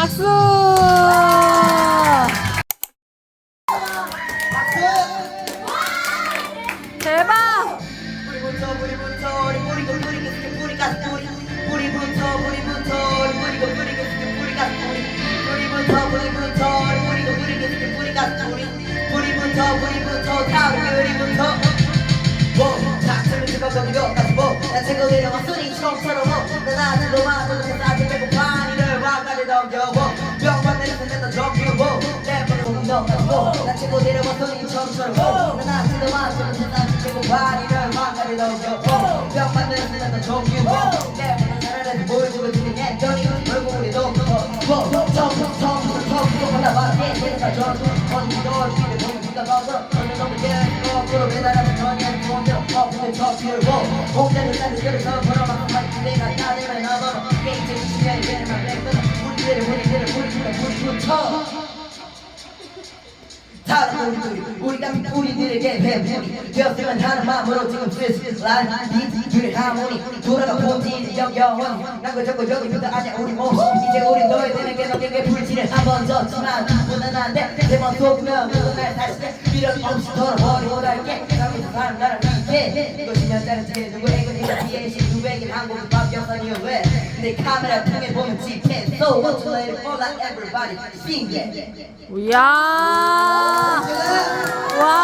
박수! 대박! 뿌리부터 뿌리부터 우리 뿌리고 뿌리고 스게 뿌리가 뿌리 뿌리부터 뿌리부터 우리 뿌리고 뿌리고 스게 뿌리가 뿌리 뿌리부터 뿌리부터 우리 뿌리고 뿌리고 스게 뿌리가 뿌리 뿌리부터 뿌리부터 다 우리 뿌리부터 뭐자 들을 수가 거기 여기까지 뭐나 최고 내려왔으니 처음처럼 뭐난 아직도 많 넘겨워. 명만 내려서 내다 정규고 내 번호 보기 너까지 뭐난 최고 내려왔으니 처음처럼. 뭐난 아직도 많은 사실 배고파 니를 와가리 넘겨워. 명만 내려서 내다 정규고 내 번호 나라를 보여주고 지는 했더니 얼굴이 너무 커 처음부터 올라봤게 내가 전부 언니도 뒤를 보면 네가 가서 너는 너무 예뻐 그로 매달아서 전혀 좋은데 없는 저 필고 공대를 따는 그래서 걸어가서 마치 내가 다른 우리들이 우리가 우리들에게 배분이 되었으면 하는 마음으로 지금 스위스 라인 니들의 하모니 돌아가 본질이 영원히 난 그 저거 여기부터 아냐 우리 몸. 이제 우리 너희들에게 너에게 불질을 한번 줬지만 무난한데 내맘 속으면 모든 날 다시 미련 없이 돌아버리고 달게. 여기서 사람 나를 년자는 뒤에 뒤에 한국은 밥 영상이여 왜내 카메라 통해 보면 집해 So what you let it fall like everybody. sing it 이야! 와!